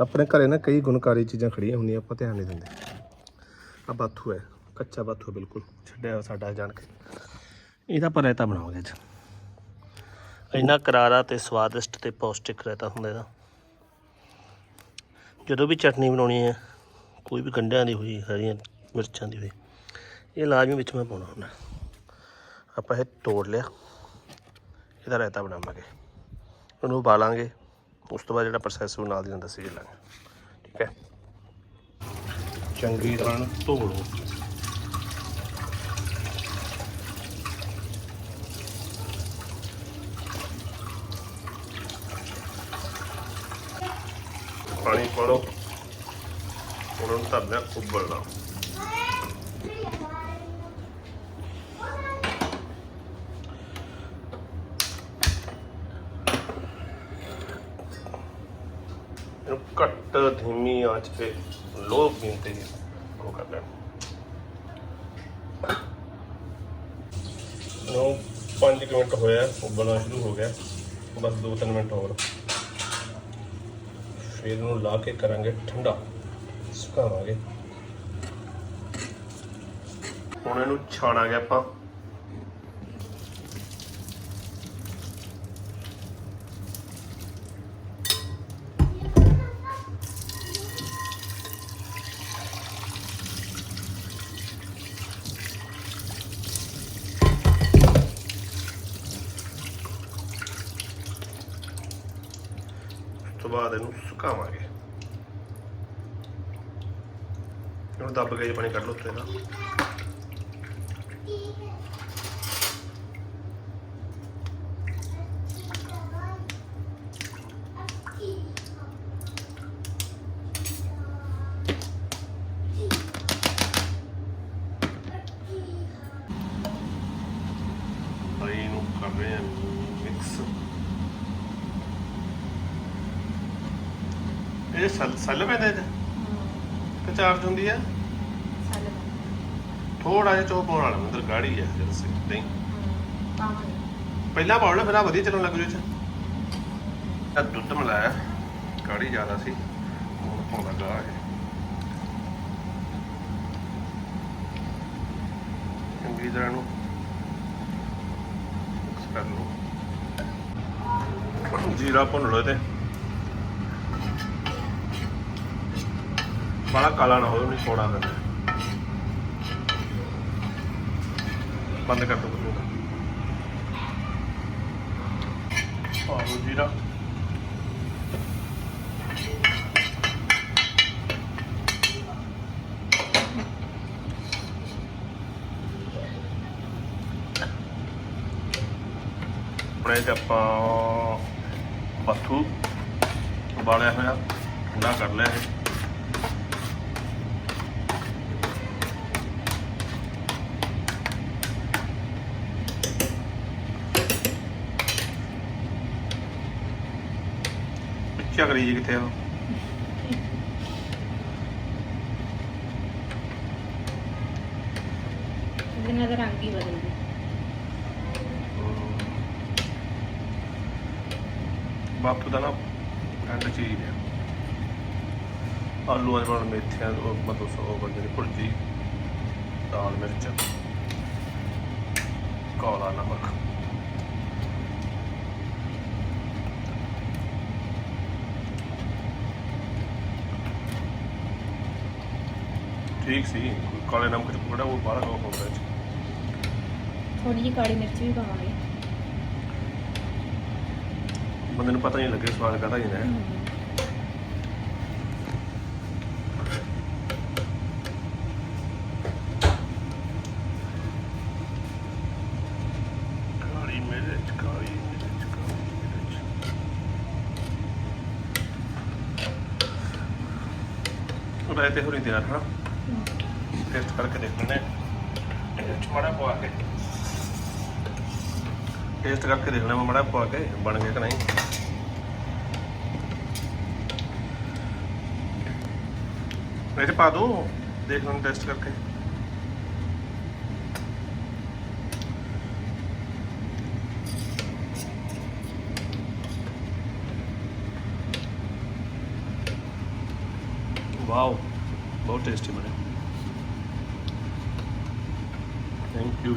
ਆਪਣੇ ਘਰੇ ਨਾ ਕਈ ਗੁਣਕਾਰੀ ਚੀਜ਼ਾਂ ਖੜੀਆਂ ਹੁੰਦੀਆਂ, ਆਪਾਂ ਧਿਆਨ ਨਹੀਂ ਦਿੰਦੇ। ਆ ਬਾਥੂ ਹੈ, ਕੱਚਾ ਬਾਥੂ ਹੈ, ਬਿਲਕੁਲ। ਛੱਡਿਆ ਹੋਇਆ ਸਾਡਾ ਜਾਣ ਕੇ ਇਹਦਾ ਪਰ ਰਾਇਤਾ ਬਣਾਵਾਂਗੇ ਅੱਜ। ਇੰਨਾ ਕਰਾਰਾ ਤੇ ਸਵਾਦਿਸ਼ਟ ਤੇ ਪੌਸ਼ਟਿਕ ਰਾਇਤਾ ਹੁੰਦਾ ਇਹਦਾ। ਜਦੋਂ ਵੀ ਚਟਨੀ ਬਣਾਉਣੀ ਹੈ, ਕੋਈ ਵੀ ਗੰਢਿਆਂ ਦੀ ਹੋਈ, ਹਰੀਆਂ ਮਿਰਚਾਂ ਦੀ ਹੋਈ, ਇਹ ਲਾਜ਼ਮੀ ਵਿੱਚ ਮੈਂ ਪਾਉਣਾ ਹੁੰਦਾ। ਆਪਾਂ ਇਹ ਤੋੜ ਲਿਆ। ਇਹਦਾ ਰਾਇਤਾ ਬਣਾਵਾਂਗੇ। ਉਹਨੂੰ ਉਬਾਲਾਂਗੇ। ਉਸ ਤੋਂ ਬਾਅਦ ਜਿਹੜਾ ਪ੍ਰੋਸੈਸ ਉਹ ਨਾਲ ਦੀ ਨਾਲ ਦੱਸੀ ਚੱਲਾਂਗੇ ਠੀਕ ਹੈ? ਚੰਗੀ ਤਰ੍ਹਾਂ ਧੋ ਲਓ। ਪਾਣੀ ਪਾ ਲਓ ਉਹਨਾਂ ਨੂੰ ਧਰਨਾ ਉਬਲਣਾ। ਘੱਟ ਧੀਮੀ ਆਂਚ ਤੇ ਲੋ ਗਿਣਤੀ ਉਹ ਕਰ ਲੈਣਾ। ਨੋ 5 ਮਿੰਟ ਹੋਇਆ, ਉਬਲਣਾ ਸ਼ੁਰੂ ਹੋ ਗਿਆ। ਬਸ 2-3 ਮਿੰਟ ਹੋਰ। ਫਿਰ ਇਹਨੂੰ ਲਾ ਕੇ ਕਰਾਂਗੇ ਠੰਡਾ। ਸੁਕਾਵਾਂਗੇ। ਹੁਣ ਇਹਨੂੰ ਛਾਣਾਂਗੇ ਆਪਾਂ। ਤੋਂ ਬਾਅਦ ਇਹਨੂੰ ਸੁਕਾਵਾਂਗੇ ਇਹਨੂੰ ਦੱਬ ਕੇ ਜੇ ਪਾਣੀ ਕੱਢ ਲਓ ਉੱਤੇ ਦਾ ਭਾਈ ਇਹਨੂੰ ਕਰ ਰਹੇ ਹਾਂ ਮਿਕਸ ਇਹ ਸੱਲ ਸੱਲ ਪੈਂਦਾ ਇਹਦੇ ਕਿ ਚਾਰਜ ਹੁੰਦੀ ਹੈ ਥੋੜਾ ਜਿਹਾ ਚੋ ਪਾਉਣ ਵਾਲਾ ਅੰਦਰ ਗਾੜੀ ਹੈ ਜਦ ਸੇ ਨਹੀਂ। ਪਹਿਲਾਂ ਪਾਉਣਾ ਫਿਰ ਆ ਵਧੀਆ ਚੱਲਣ ਲੱਗ ਜੂ ਚ। ਇਹ ਦੁੱਧ ਮਿਲਾਇਆ ਗਾੜੀ ਜ਼ਿਆਦਾ ਸੀ ਹੁਣ ਪਾਉਂਦਾ ਗਾ ਚੰਗੀ ਤਰ੍ਹਾਂ ਨੂੰ ਮਿਕਸ ਕਰ ਲਓ। ਜੀਰਾ ਭੁੰਨ ਲਓ ਤੇ ਬੜਾ ਕਾਲਾ ਨਾ ਹੋਵੇ ਨਹੀਂ ਕੋੜਾ ਕਰਨਾ ਬੰਦ ਕਰ ਦੋ ਬੰਦ ਆਹੋ ਜੀਰਾ ਆਪਣੇ ਚ ਆਪਾਂ ਬੱਥੂ ਉਬਾਲਿਆ ਹੋਇਆ ਠੰਡਾ ਕਰ ਲਿਆ ਹੈ ਝਗੜੀ ਜੀ ਕਿੱਥੇ ਆ? ਉਹ? ਇਹਨਾਂ ਦਾ ਰੰਗ ਹੀ ਬਦਲ ਗਿਆ। ਬਾਪੂ ਦਾ ਨਾ ਐਂਡ ਚੀਜ਼ ਹੈ ਆਲੂ ਵਾਲੇ ਬਣ ਮੇਥਿਆਂ ਉਹ ਮਤਲਬ ਸੋ ਬੰਦੇ ਦੀ ਭੁਰਜੀ ਦਾਲ ਮਿਰਚ ਕਾਲਾ ਨਮਕ। ਠੀਕ ਸੀ ਕਾਲੇ ਨਮਕ ਚ ਪਕੜਾ ਉਹ ਬਾਹਲਾ ਨਮਕ ਹੁੰਦਾ ਚ ਥੋੜੀ ਜਿਹੀ ਕਾਲੀ ਮਿਰਚ ਵੀ ਪਾਵਾਂਗੇ। ਬੰਦੇ ਨੂੰ ਪਤਾ ਨਹੀਂ ਲੱਗੇ ਸਵਾਦ ਕਾਹਦਾ ਹੀ ਹੈ। ਕਾਲੀ ਮਿਰਚ ਕਾਲੀ ਮਿਰਚ ਕਾਲੀ ਮਿਰਚ। ਰਾਇਤੇ ਹੋਰੀ ਤਿਆਰ ਹਾਂ। ਟੈਸਟ ਕਰਕੇ ਦੇਖ ਲੈਣੇ ਇਹਦੇ ਚ ਪਵਾ ਕੇ। ਟੇਸਟ ਕਰਕੇ ਦੇਖ ਲੈਣਾ ਮਾੜਾ ਪਵਾ ਕੇ, ਬਣ ਗਿਆ ਕਿ ਨਹੀਂ। ਇਹ ਪਾ ਦੋ, ਦੇਖ ਲੈਣ ਟੈਸਟ ਕਰਕੇ। ਵਾਓ ਬਹੁਤ ਟੇਸਟੀ ਬਣਿਆ ਥੈਂਕ ਯੂ